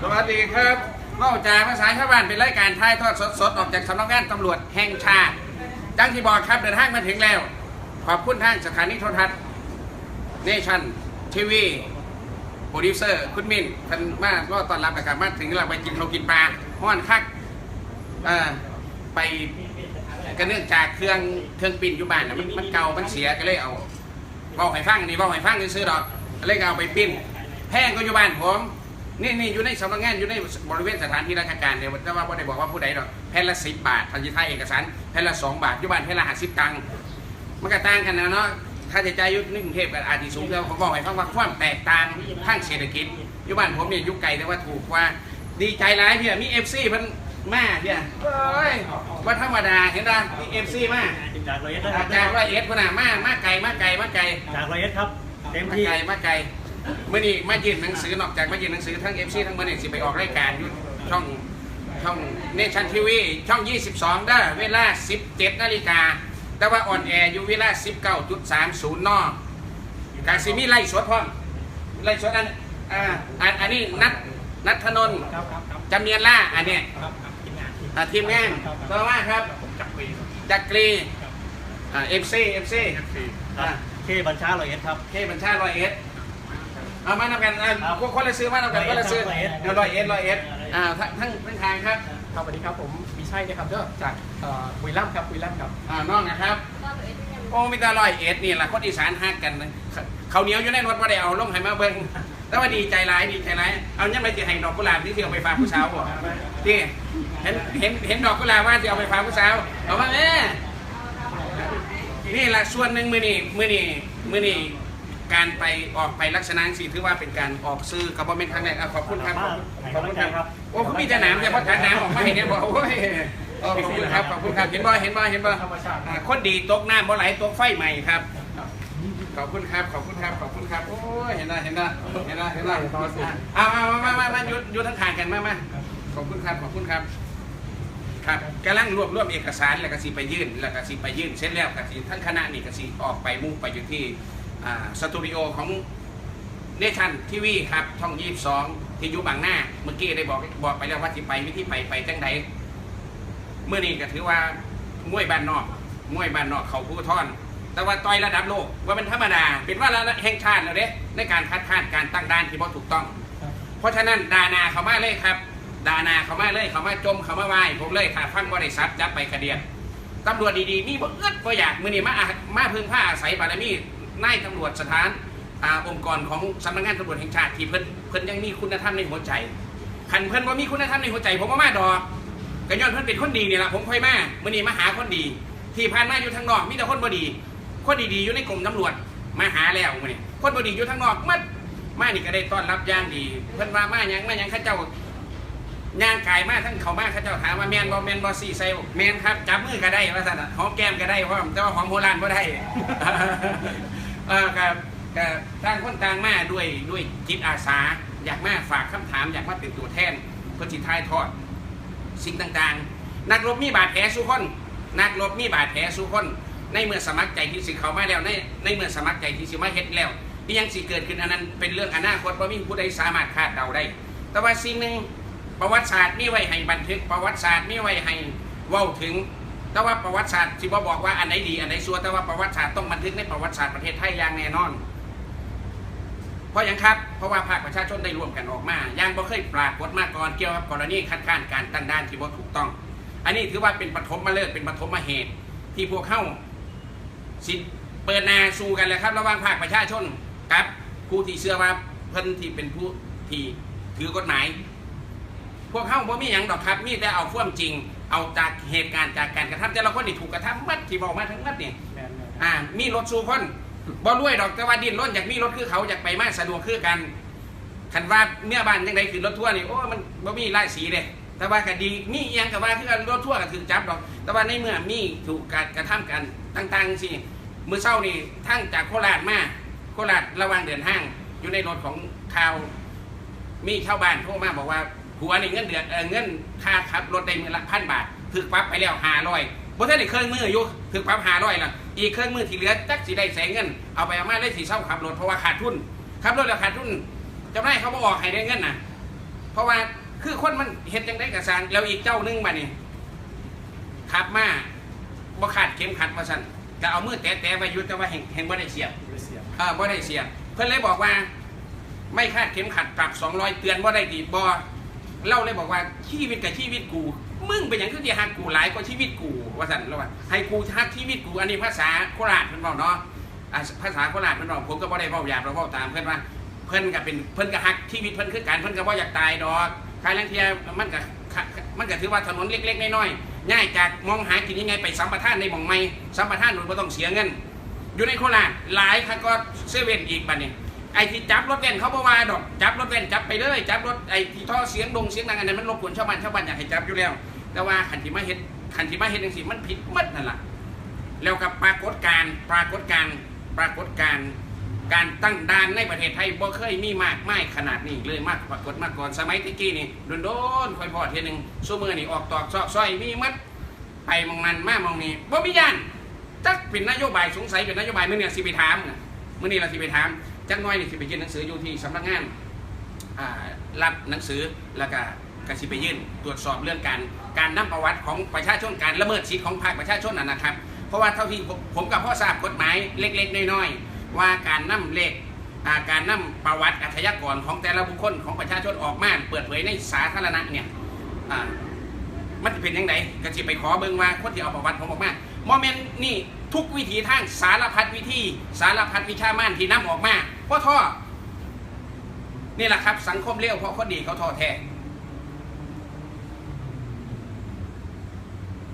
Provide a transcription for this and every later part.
สวัสดีครับเมาจากภาษาชาวบ้านเป็นรายการถ่ายทอดสดๆออกจากสำนักงานตำรวจแห่งชาติจังที่บอกครับเดินทางมาถึงแล้ว ขอบคุณทางสถานีโทรทัศน์เนชั่นทีวีโปรดิวเซอร์คุณมินท่านมาก็ตอนรับนะครับมาถึงเราไปกินเขากินปลาห้อนคักเอ่อไปก็เนื่องจากเครื่องเครื่องปิ้นอยู่บ้านน่ะมันมันเก่ามันเสียก็เลยเอาเว่าให้ฟังนี่เว่าให้ฟังนี่ซื้อดอกก็เลยเอาไปปิ้นแพงก็อยู่บ้านผม นี่นี่อยู่ในสำนักงานอยู่ในบริเวณสถานที่ราชการเนี่ยแต่ว่าไม่ได้บอกว่าผู้ใดดอกแผ่นละสิบบาททันทีไทยเอกสารแผ่นละสองบาทอยู่บ้านแผ่นละห้าสิบตังค์มันก็ต่างกันนะเนาะค่าใช้จ่ายอยุ่ในกรุงเทพกับอาจจะสูงแล้วผมบอกให้ฟังว่าความแตกต่างทางเศรษฐกิจอยู่บ้านผมเนี่ยอยุคไกลแต่ว่าถูกกว่าดีใจร้ายเพี่ยมีเอฟซีเพิ่นมาเพี่ยเอ้ยว่าธรรมดาเห็นป่ะมีเอฟซีมาจากร้อยเอ็ดนะคอารับจารย์ว่าเอสพุ่นน่ะมามาไกลมาไกลมาไกลจากร้อยเอ็ดครับเต็มมาที่ไกลมาไกล เมื่อนี้มายื่นหนังสือนอกจากมายื่นหนังสือทั้งเอฟซีทั้งเมื่อนี้สิไปออกรายการอยู่ช่องช่องเนชั่นทีวีช่อง 22ได้อเวลา 17นาฬิกาแต่ว่าออนแอร์อยู่เวลา 19.30 นอกกาซิมีไล่สดพร้อมไล่สดอันอ่าอันอันนี้นัทนัทธนนท์ครับครับครับจำเนียนล่าอันเนี้ยครับครับทีมงานทีมอ่าทีมงานต่อมาครับจักรีจักรีอ่าเอฟซีเอฟซีครับเคบัญชาร้อยเอ็ดครับเคบัญชาร้อยเอ็ด เอามานำกันอ่าครับคนคนละซื้อมานำกันคนละซื้อร้อยเอ็ดเดี๋ยวร้อยเอ็ดร้อยเอ็ดอ่าทั้งทั้งทั้งทางครับครับสวัสดีครับผมมีชัยนะครับเด้อจากเอ่อบุรีรัมย์ครับบุรีรัมย์ครับอ่าน้องนะครับโอ้มีแต่ร้อยเอ็ดนี่แหละคนอีสานฮักกันนะเขาวเหนียวอยู่ในรถว่าได้เอาลงให้มาเบิ่งแต่ว่าดีใจร้ายดีใจร้ายเอายังไงจะให้ดอกกุหลาบที่เที่ยวไปฝากผู้สาวบ่ที่เห็นเห็นเห็นดอกกุหลาบว่าจะเอาไปฝากผู้สาวเอามาแม่นี่แหละส่วนหนึ่งมือนี่มือนี่มือนี่ การไปออกไปลักษณะสีถือว่าเป็นการออกซื้อกับบ่เป็นครั้งแรกอะขอบคุณครับ ขอบคุณครับโอ้เขามีแต่หนามแต่พอถัดหนามออกมาเห็นเนี่ยบอกโอ้ยเออขอบคุณครับขอบคุณครับเห็นบ่เห็นบ่เห็นบ่ธรรมชาติอ่าคนดีตกน้ำบ่ไหลตกไฟใหม่ครับขอบคุณครับขอบคุณครับขอบคุณครับโอ้ยเห็นนะเห็นนะเห็นนะเห็นนะเอาเอามามามามาหยุดหยุดทั้งทางกันมามาขอบคุณครับขอบคุณครับครับกำลังรวบรวมเอกสารแล้วก็สิไปยื่นแล้วก็สิไปยื่นเสร็จแล้วก็สิท่านคณะนี่ก็สิออกไปมุ่งไปอยู่ที่อ่า สตูดิโอของเนชั่นทีวีครับช่องยี่สองที่อยู่บางหน้า เมื่อกี้ได้บอกบอกไปแล้วว่าที่ไปวิธีไปไปจังใดเมื่อนี้ก็ถือว่ามวยบ้านนอกมวยบ้านนอกเขาผู้ท่อน แต่ว่าต่อยระดับโลกว่าเป็นธรรมดา เป็นว่าระแห่งชาติแล้วเด้ในการคัดค้านการตั้งด่านที่บ่ถูกต้อง เพราะฉะนั้นดานาเขามาเลยครับดานาเขามาเลยเขามาจมเขามาไหวผมเลยค่ะฟังบริษัทจับไปกระเดียนตำรวจดีๆนี่บ่เอื้อบ่อยากมือนี้มาอามาพึ่งผ้าอาศัยบารมี นายตำรวจสถานอองค์กรของสำนักงานตำรวจแห่งชาติที่เพิ่นเพิ่นยังมีคุณธรรมในหัวใจขันเพิ่นว่ามีคุณธรรมในหัวใจ ผมว่ามาดอกก็ย้อนเพิ่นเป็นคนดีเนี่แหละผมค่อยมามือนี้มาหาคนดี ที่ผ่านมาอยู่ทางนอกมีแต่คนบดี คนดีๆอยู่ในกรมตำรวจมาหาแล้วมือนี้คนบดีอยู่ทางนอกมัดมานี่ก็ได้ต้อนรับย่างดี เพิ่นว่ามาหยังมายังข้าเจ้าย่างกายมาทั้งเขามาเขาเจ้าถามว่าแมนบอแมนบอสี่ไซบอกแมนครับจับมือก็ได้ว่าสันหอมแก้มก็ได้เพราะแต่ว่าหอมโบราณก็ได้ เออกับกับต่างคนต่างมาด้วยด้วยจิตอาสา อยากมาฝากคำถาม อยากมาเป็นตัวแทนเพื่อจิตทายทอด สิ่งต่างๆ นักรบมีบาดแผลสู้คนนักรบมีบาดแผลสู้คน ในเมื่อสมัครใจที่สิเขามาแล้วในในเมื่อสมัครใจที่สิมาเฮ็ดแล้วที่ยังสิเกิดขึ้นอันนั้นเป็นเรื่องอนาคตเพราะมีผู้ใดสามารถคาดเดาได้ แต่ว่าสิ่งหนึ่งประวัติศาสตร์มีไว้ให้บันทึกประวัติศาสตร์มีไว้ให้เว้าถึง แต่ว่าประวัติศาสตร์ที่บ่บอกว่าอันไหนดีอันไหนชั่วแต่ว่าประวัติศาสตร์ต้องบันทึกในประวัติศาสตร์ประเทศไทยอย่างแน่นอน เพราะหยังครับเพราะว่าภาคประชาชนได้ร่วมกันออกมาอย่างบ่เคยปรากฏมาก่อนเกี่ยวกับกรณีคัดค้านการตั้งด่านที่บ่ถูกต้อง อันนี้ถือว่าเป็นปฐมมาเลิกเป็นปฐมมาเหตุ ที่พวกเข้าสิเปิดนาสู้กันแล้วครับระหว่างภาคประชาชนกับผู้ที่เชื่อว่าเพิ่นที่เป็นผู้ที่ถือกฎหมาย พวกเข้าบ่มีหยังดอกครับมีแต่เอาความจริง เอาจากเหตุการณ์จากการกระทำแต่ละคนที่ถูกกระทำมัดที่บอกมาทั้งมัดเนี่ยแมนอ่ามีรถสู่คนบ่รวยดอกแต่ว่าดิ้นรนอยากมีรถคือเขาอยากไปมาสะดวกคือกันคันว่าเมื่อบ้านยังไงคือรถทั่วร์นี่โอ้มันบ่มีไล่สีเลยแต่ว่าก็ดีมีอหยังกับว่าคือรถทั่วร์ก็ถือจับดอก แต่ว่าในเมื่อมีถูกการกระทำกันต่างๆสิมือเศร้านี่ทั้งจากโคราชมาโคราชระหว่างเดินห้างอยู่ในรถของข่าว มีชาวบ้านโทรมาบอกว่า ผัวนี่เงินเดือนเออเงินค่าขับรถได้มือละพันบาทถึกปรั๊บไปแล้วห้าร้อยบ่ทันได้เครื่องมืออยู่ถึกปรั๊บห้าร้อยละอีกเครื่องมือที่เหลือจักสิได้แสงเงินเอาไปเอามาได้สีเศร้าขับรถเพราะว่าขาดทุนขับรถแล้วขาดทุนเจ้านายเขาบ่ออกให้ได้เงินน่ะเพราะว่าคือคนมันเห็นจังได้กับสารแล้วอีกเจ้าหนึงมานี่ขับมาบ่ขาดเข็มขัดมาสั่นก็เอามือแตะๆไว้อยุแต่ว่าแห่งแห่งบ่ได้เสียบเสียบอ่าบ่ได้เสียบเพิ่นเลยบอกว่า ไม่คาดเข็มขัดปรับ200เตือนว่าได้ดีบอ เล่าเลยบอกว่าชีวิตกับชีวิตกู มึงเป็นอย่างที่ฮักกูหลายกว่าชีวิตกู ว่าสันแล้วว่าให้กูฮักชีวิตกูอันนี้ภาษาโคราชเพิ่นบอกเนาะภาษาโคราชเพิ่นบอกผมก็บ่ได้เว้าหยาบเราเว้าตามเพิ่นว่าเพิ่นก็เป็นเพิ่นก็ฮักชีวิตเพิ่นคือกันเพิ่นก็บ่อยากตายดอกใครลังเทียมันก็มันก็ถือว่าถนนเล็ก ๆ น้อยๆง่ายจากมองหากินยังไงไปสัมปทานในหม่องไม่สัมปทานโดยบ่ต้องเสียเงิน อยู่ในโคราชหลายคันก็เซเว่นอีกบัดนี้ ไอ้ที่จับรถเว้นเขาบอกว่าดอกจับรถเว้นจับไปเลยจับรถไอ้ที่ท่อเสียงดงเสียงดังอันนั้นมันรบกวนชาวบ้านชาวบ้านอยากให้จับอยู่แล้ว แต่ว่าขันที่มาเห็นขันที่มาเห็นจังสิมันผิดมัดนั่นแหละแล้วกับปรากฏการปรากฏการปรากฏการการตั้งด่านในประเทศไทยบ่เคยมีมากไม่ขนาดนี้เลยมากปรากฏมาก่อนสมัยตะกี้นี่โดนๆคอยพอเทีหนึงสู้มือนี่ออกตอกซอกซอยมีมัดไปมองนั้นมามองนี้บ่มีย่านจักเป็นนโยบายสงสัยเป็นนโยบายมื่อเนี่ยสิไปถามน่ะมื่อนี้เราสิไปถาม จักน้อยนี่สิไปยื่นหนังสืออยู่ที่สำนักงานรับหนังสือแล้วก็กสิไปยื่นตรวจสอบเรื่องการการนำประวัติของประชาชนการละเมิดสิทธิของภาคประชาชนนะนะครับ เพราะว่าเท่าที่ผมกับพ่อทราบกฎหมายเล็กๆน้อยๆว่าการนำเลขการนำประวัติอาชญากรของแต่ละบุคคลของประชาชนออกมาเปิดเผยในสาธารณะเนี่ยมันจะเป็นยังไงก็จะไปขอเบิ่งว่าคนที่เอาประวัติผมออกมาโมเมนต์นี่ ทุกวิถีทางสารพัดวิธี สารพัดวิชามานที่นำออกมาเพราะท่อนี่แหละครับ สังคมเลี้ยวเพราะคนดีเขาท้อแท้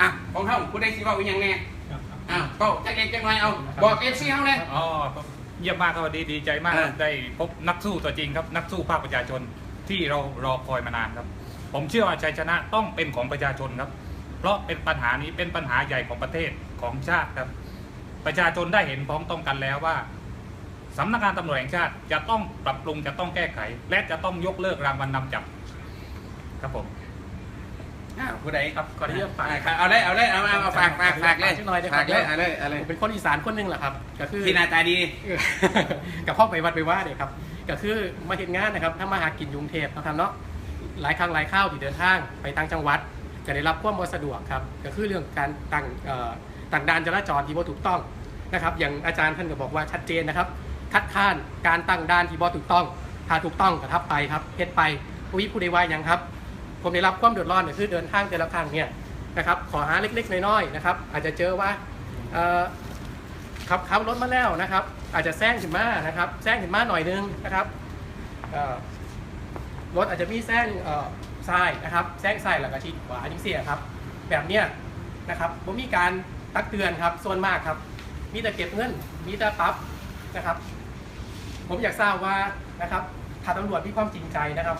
อะของเขาคุณได้สิเว่าอีกอย่างแน่อะเป้าจักเล็กจังไรเอา บอกเอฟซีเขาเลยอ๋อเยี่ยมมากครับดีดีใจมากเออได้พบนักสู้ตัวจริงครับ นักสู้ภาคประชาชนที่เรารอคอยมานานครับ ผมเชื่อว่าชัยชนะต้องเป็นของประชาชนครับ เพราะเป็นปัญหานี้เป็นปัญหาใหญ่ของประเทศของชาติครับ ประชาชนได้เห็นพร้อมต้องกันแล้วว่าสำนักงานตำรวจแห่งชาติจะต้องปรับปรุงจะต้องแก้ไข และจะต้องยกเลิกรางวัลนำจับ ครับผม อ้าวผู้ใดครับก่อนที่จะฝาก อะเอาเลยเอาเลยเอาเอาเอาฝากฝากฝากเลยฝากหน่อยนะครับฝากเลยเอาเลยเอาเลยผมเป็นคนอีสานคนหนึงแหละครับก็คือ ที่หน้าตาดีกับพ่อไปวัดไปว่าเนี่ยครับก็คือมาเห็นงานนะครับถ้ามาหากินอยกรุงเทพนะครับเนาะหลายครั้งหลายข้าวที่เดินทางไปต่างจังหวัด จะได้รับความบ่สะดวกครับก็คือเรื่องการตั้งเอ่อ ตั้งด่านจราจรที่บ่ถูกต้องนะครับอย่างอาจารย์ท่านก็บอกว่าชัดเจนนะครับ คัดค้านการตั้งด่านที่บ่ถูกต้อง ถ้าถูกต้องกระทับไปครับเฮ็ดไปผู้วิผู้ใดว่ายังครับ ผมได้รับความเดือดร้อนเนี่ยคือเดินทางแต่ละครั้งเนี่ยนะครับขอหาเล็กๆน้อยๆนะครับ อาจจะเจอว่าขับขับรถมาแล้วนะครับ อาจจะแซงขึ้นมานะครับแซงขึ้นมาหน่อยนึงนะครับรถอาจจะมีแซงเอ่อซ้ายนะครับแซงซ้ายแล้วก็ชิดขวาจิงเสียครับ แบบเนี้ยนะครับผมมีการ ตักเตือนครับ ส่วนมากครับ มีแต่เก็บเงิน มีแต่ปรั๊บนะครับ ผมอยากทราบว่านะครับถ้าตำรวจมีความจริงใจนะครับ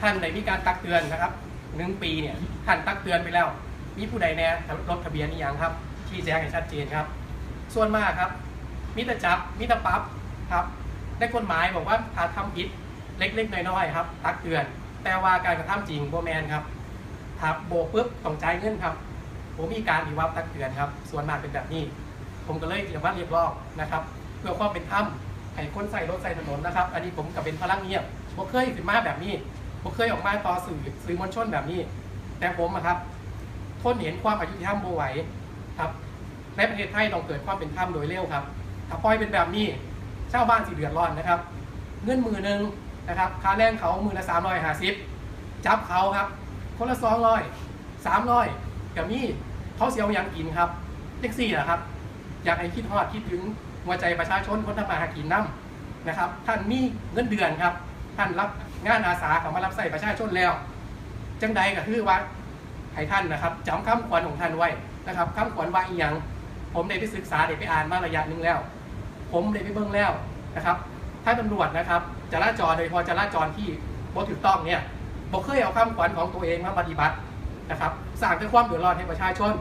ท่านใดมีการตักเตือนนะครับหนึ่งปีเนี่ยท่านตักเตือนไปแล้ว มีผู้ใดแน่รถทะเบียนนี่ยังครับชี้แจงให้ชัดเจนครับ ส่วนมากครับมิตรจับมิตรปรั๊บครับในกฎหมายบอกว่าถ้าทำผิดเล็กๆน้อยๆครับ ตักเตือน แต่ว่าการกระทำจริงโบแมนครับถ้าโบปุ๊บต้องจ่ายเงินครับ ผมมีการดีว่าตักเตือนครับ ส่วนมากเป็นแบบนี้ ผมก็เลยเรียกว่าเรียกร้องนะครับ เพื่อความเป็นธรรมให้คนใส่รถใส่ถนนนะครับ อันนี้ผมกับเป็นพลังเงียบผมเคยขึ้นมาแบบนี้ผมเคยออกมาต่อสื่อสื่อมวลชนแบบนี้ แต่ผมอะครับทนเห็นความอายุติธรรมโบไหวครับในประเทศไทยต้องเกิดความเป็นธรรมโดยเร็วครับ ถ้าปล่อยเป็นแบบนี้ชาวบ้านสิเดือดร้อนนะครับ เงินมือหนึ่งนะครับค่าแรงเขามือละสามร้อยห้าสิบจับเขาครับ คนละสองร้อยสามร้อย กับมี่เขาเสียวยังกินครับเล็กซี่นะครับ อยากให้คิดฮอดคิดถึงหัวใจประชาชนคนทำมาหากินน้ำนะครับ ท่านมีเงินเดือนครับ ท่านรับงานอาสาเขามารับใส่ประชาชนแล้ว จังใดก็คือว่าให้ท่านนะครับจำคำขวัญของท่านไว้นะครับคำขวัญว่าอีหยังผมได้ไปศึกษาได้ไปอ่านมาระยะหนึ่งแล้ว ผมได้ไปเบิ่งแล้วนะครับ ถ้าตำรวจนะครับจราจรโดยเฉพอจราจรที่บ่ถูกต้องเนี่ยบ่เคยเอาคำขวัญของตัวเองมาปฏิบัติ นะครับสร้างแต่ความเดือดร้อนให้ประชาชน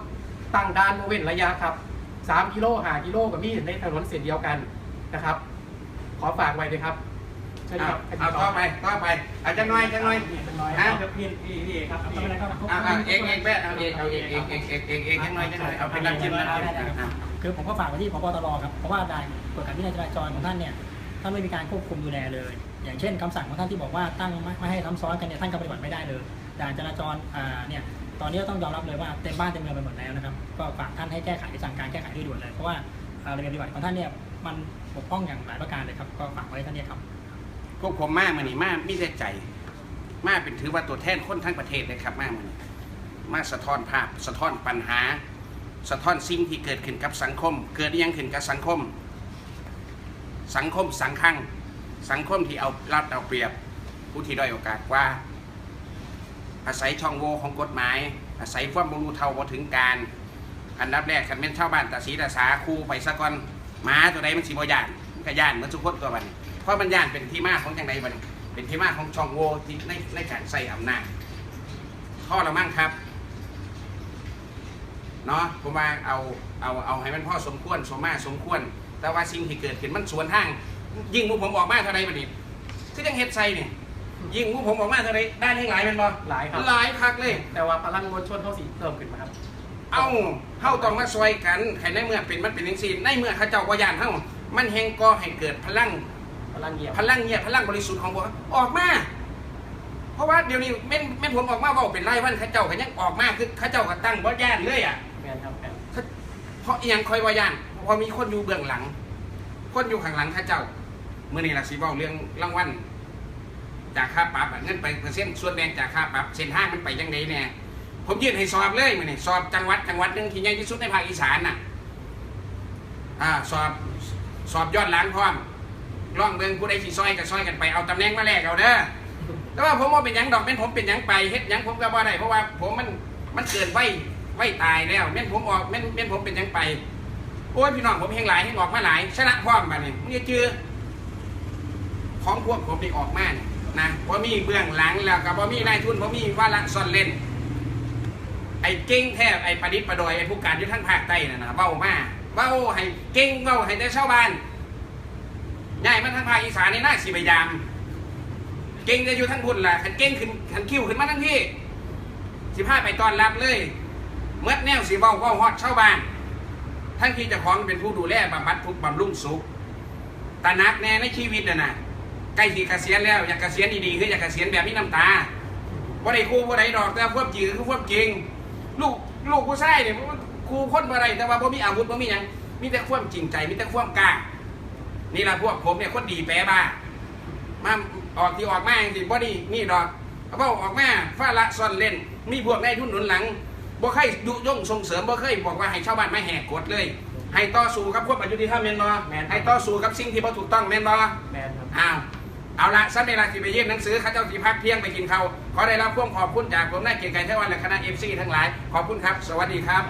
ตั้งด่านเว้นระยะครับ3กิโล5กิโลกับมีในถนนเส้นเดียวกันนะครับ ขอฝากไว้ด้วยครับเชิญคเอารับเอาต่อไปต่อไปอาจจะน้อยจะน้อยเป็นน้อยฮะครับพี่พี่พี่ครับทำอะไรครับเอาเอาเองเองแป๊ะเอาเองเอาเองเองเองเองเองเองจะน้อยจะน้อยเอาเป็นน้ำจิ้มน้ำจิ้มอะคือผมก็ฝากไว้ที่พบตรครับเพราะว่าด่านกวดขันวินัยจราจรของท่านเนี่ยท่านไม่มีการควบคุมดูแลเลย อย่างเช่นคำสั่งของท่านที่บอกว่าตั้งไม่ไม่ให้ซ้ำซ้อนกันเนี่ยท่านก็ปฏิบัติไม่ได้เลย ด่านจราจรอ่าเนี่ยตอนนี้ก็ต้องยอมรับเลยว่าเต็มบ้านเต็มเมืองไปหมดแล้วนะครับก็ฝากท่านให้แก้ไขสั่งการแก้ไขด้วยด่วนเลยเพราะว่าอ่าระเบียบปฏิบัติของท่านเนี่ยมันบกพร่องอย่างหลายประการเลยครับก็ฝากไว้ท่านเนี่ยครับพวกผมมากมือนี่มากมีแต่ใจ มากเป็นถือว่าตัวแทนคนทั้งประเทศเลยครับมามือนี้มากสะท้อนภาพสะท้อนปัญหา สะท้อนสิ่งที่เกิดขึ้นกับสังคม เกิดยังขึ้นกับสังคม สังคมสังขังสังคมที่เอารัดเอาเปรียบผู้ที่ด้อยโอกาสว่า อาศัยช่องโหว่ของกฎหมาย อาศัยความบรู้เท่าบ่ถึงการ อันดับแรกคันเป็นชาวบ้านตาสีตาสาคู่ไปซะก่อนหมาตัวใดมันสิบ่ย่านมันก็ย่านเหมือนทุกคนตัวบัดนี้เพราะมันย่านเป็นที่มาของจังใดบัดนี้เป็นที่มาของช่องโหว่ที่ในในการใส่อำนาจข้อละมั่งครับเนาะผมว่าเอาเอาเอาให้มันพ่อสมควรสมมาสมควร แต่ว่าสิ่งที่เกิดขึ้นมันสวนทาง ยิ่งหมูผมออกมาเท่าไรบัดนี้คือยังเฮ็ดใส่นี่ย งหมูผมออกมาเท่าไรด้านให้หลายแมันบ่หลายครับ หลายคักเลย แต่ว่าพลังมวลชนเขาสีเพิ่มขึ้นมาครับ เอ้าเฮาต้องมาซอยกันให้ในเมื่อเป็นมันเป็นจังซี่ในเมื่อเขาเจ้าบ่ย่านเฮามันแห่งก่อให้เกิดพลัง พลังเงียบ พลังเงียบพลังบริสุทธิ์ของบ่ออกมา เพราะว่าเดี๋ยวนี้แม่นแม่นผมออกมาเว้าเป็นรายวันเขาเจ้าก็ยังออกมาคือเขาเจ้าก็ตั้งบ่ย่านเลยอะ แมนครับแมนเพราะอีหยังคอยว่าย่านเพราะมีคนอยู่เบื้องหลัง คนอยู่ข้างหลังเขาเจ้ามื้อนี้ล่ะสิเว้าเรื่องรางวัล จากค่าปรับอะเงินไปเปอร์เซ็นต์ส่วนแบ่งจากค่าปรับเส้นทางมันไปจังไดแน่ผมยื่นให้สอบเลยมื้อนี้สอบจังหวัดจังหวัดหนึงที่ใหญ่ที่สุดในภาคอีสานน่ะอ่าสอบสอบยอดหลังพร้อมร่องเบิงผู้ใดสิซอยก็ซอยกันไปเอาตำแหน่งมาแลกเอาเด้อแต่ว่าผมว่าเป็นยังดอกเป็นผมเป็นยังไปเฮ็ดยังผมก็บ่ได้เพราะว่าผมมันมันเกินไว้ไว้ตายแล้วแม่นผมออกแม่นแม่นผมเป็นยังไปโอ้ยพี่น้องผมเฮงหลายเฮงออกมาหลายชนะพร้อมบัดนี้มึงจะเจอของพวกผมนี่ออกมานี่ นะบ่มีเบื้องหลังแล้วก็บ่มีนายทุนบ่มีว่าละซ่อนเล่น ไอ้เก่งแทบไอ้ประดิษฐ์ประดอยไอ้ผู้การอยู่ทั้งภาคใต้น่ะนะเว้ามาเว้าให้เก่งเว้าให้แต่ชาวบ้านย้ายมาทางภาคอีสานในี่น่าสิพยายามเก่งจะอยู่ทั้งพุ่นล่ะขันเก่งขึ้นขันคิ้วขึ้นมาทั้งที่สิพาไปตอนรับเลยเมื่อแนวสิเว้าเว้าฮอดชาวบ้าน ทั้งที่จะของเป็นผู้ดูแลบำบัดทุกบำรุงสุขตระหนักแน่ในชีวิตนะนะ ใกล้สิเกษียณแล้วอยากเกษียณดีๆคืออยากเกษียณแบบมีน้ำตาบ่ได้ครูบ่ได้ดอกแต่ควบจริงคือควบจริง ลูกลูกผู้ชายเนี่ยครูคนบ่ได้แต่ว่าบ่มีอาวุธบ่มีหยังมีแต่ความจริงใจมีแต่ความกล้านี่ล่ะพวกผมเนี่ยคนดีแปรบ้ามาออกที่ออกมาจังซี่บ่ดีนี่ดอกเอาเว้าออกมาฟ้าละซ่อนเล่น มีพวกนายทุนหนุนหลังบ่เคยยุยงส่งเสริมบ่เคยบอกว่าให้ชาวบ้านมาแหกกฎเลย ให้ต่อสู้กับพวกอยุติธรรมแม่นบ่ให้ต่อสู้กับสิ่งที่บ่ถูกต้องแม่นบ่แมนครับอ้าว เอาละสันเวลาที่ไปยื่นหนังสือข้าเจ้าที่พักเที่ยงไปกินเขาวขอได้รับความขอบคุณจากผมนายเกียรติไกรเทวันและคณะเอฟซีทั้งหลาย ขอบคุณครับ สวัสดีครับ